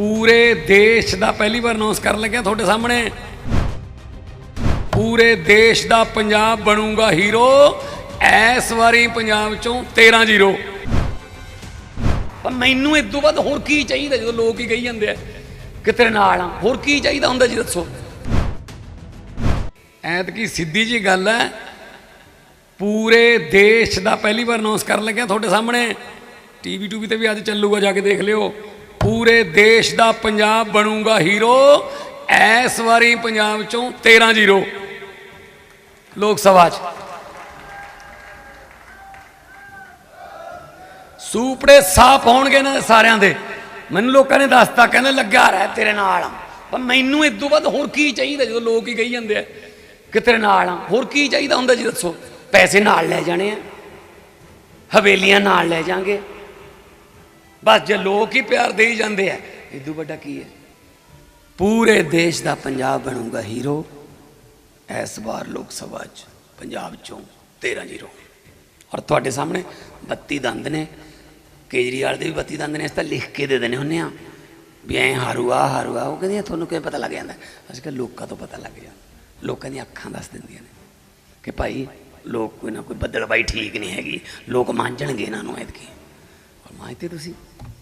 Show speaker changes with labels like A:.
A: ਪੂਰੇ ਦੇਸ਼ ਦਾ ਪਹਿਲੀ ਵਾਰ ਅਨਾਉਂਸ ਕਰਨ ਲੱਗਿਆ ਤੁਹਾਡੇ ਸਾਹਮਣੇ। ਪੂਰੇ ਦੇਸ਼ ਦਾ ਪੰਜਾਬ ਬਣੂਗਾ ਹੀਰੋ ਇਸ ਵਾਰੀ ਪੰਜਾਬ ਚੋਂ 13 ਜ਼ੀਰੋ। ਪਰ ਮੈਨੂੰ ਇਸ ਤੋਂ ਬਾਅਦ ਹੋਰ ਕੀ ਚਾਹੀਦਾ ਜਦੋਂ ਲੋਕ ਹੀ ਕਹੀ ਜਾਂਦੇ ਆ ਕਿ ਤੇਰੇ ਨਾਲ ਆ। ਹੋਰ ਕੀ ਚਾਹੀਦਾ ਹੁੰਦਾ ਜੀ ਦੱਸੋ। ਐਤਕੀ ਸਿੱਧੀ ਜੀ ਗੱਲ ਹੈ, ਪੂਰੇ ਦੇਸ਼ ਦਾ ਪਹਿਲੀ ਵਾਰ ਅਨਾਉਂਸ ਕਰਨ ਲੱਗਿਆ ਤੁਹਾਡੇ ਸਾਹਮਣੇ। ਟੀਵੀ ਟੂਵੀ ਤੇ ਵੀ ਅੱਜ ਚੱਲੂਗਾ ਜਾ ਕੇ ਦੇਖ ਲਿਓ। ਪੂਰੇ ਦੇਸ਼ ਦਾ ਪੰਜਾਬ ਬਣੂਗਾ ਹੀਰੋ। ਇਸ ਵਾਰੀ ਪੰਜਾਬ ਚੋਂ 13 ਜ਼ੀਰੋ। ਲੋਕ ਸਭਾ 'ਚ। ਸੂਪੜੇ ਸਾਫ਼ ਹੋਣਗੇ ਇਹਨਾਂ ਦੇ ਸਾਰਿਆਂ ਦੇ। ਮੈਨੂੰ ਲੋਕਾਂ ਨੇ ਦੱਸਤਾ, ਕਹਿੰਦੇ ਲੱਗਿਆ ਰਹਿ ਤੇਰੇ ਨਾਲ ਆ। ਪਰ ਮੈਨੂੰ ਇਸ ਤੋਂ ਵੱਧ ਹੋਰ ਕੀ ਚਾਹੀਦਾ ਜਦੋਂ ਲੋਕ ਹੀ ਕਹੀ ਜਾਂਦੇ ਆ ਕਿ ਤੇਰੇ ਨਾਲ ਆ। ਹੋਰ ਕੀ ਚਾਹੀਦਾ ਹੁੰਦਾ ਜੀ ਦੱਸੋ? ਪੈਸੇ ਨਾਲ ਲੈ ਜਾਣੇ ਆ। ਹਵੇਲੀਆਂ ਨਾਲ ਲੈ ਜਾਾਂਗੇ। ਬਸ ਜੇ ਲੋਕ ਹੀ ਪਿਆਰ ਦੇਈ ਜਾਂਦੇ ਆ ਇਸ ਤੋਂ ਵੱਡਾ ਕੀ ਹੈ? ਪੂਰੇ ਦੇਸ਼ ਦਾ ਪੰਜਾਬ ਬਣੂਗਾ ਹੀਰੋ, ਇਸ ਵਾਰ ਲੋਕ ਸਭਾ 'ਚ ਪੰਜਾਬ ਚੋਂ 13 ਜ਼ੀਰੋ। ਔਰ ਤੁਹਾਡੇ ਸਾਹਮਣੇ 32 ਦੰਦ ਨੇ, ਕੇਜਰੀਵਾਲ ਦੇ ਵੀ 32 ਦੰਦ ਨੇ ਇਸ ਤਾਂ ਲਿਖ ਕੇ ਦੇ ਦੇਣੇ ਹੁੰਨੇ ਆ ਵੀ ਐ ਹਾਰੂਆ ਹਾਰੂਆ ਉਹ ਕਹਿੰਦੇ ਤੁਹਾਨੂੰ ਕਿਵੇਂ ਪਤਾ ਲੱਗ ਜਾਂਦਾ? ਅਸੀਂ ਕਿ ਲੋਕਾਂ ਤੋਂ ਪਤਾ ਲੱਗ ਜਾਂਦਾ ਲੋਕਾਂ ਦੀਆਂ ਅੱਖਾਂ ਦੱਸ ਦਿੰਦੀਆਂ ਨੇ ਕਿ ਭਾਈ ਲੋਕ ਕੋਈ ਨਾ ਕੋਈ ਬੱਦਲਬਾਈ ਠੀਕ ਨਹੀਂ ਹੈਗੀ, ਲੋਕ ਮੰਨਣਗੇ ਇਹਨਾਂ ਨੂੰ ਐਤਕੀ। ਔਰ ਮੰਨਦੇ ਤੁਸੀਂ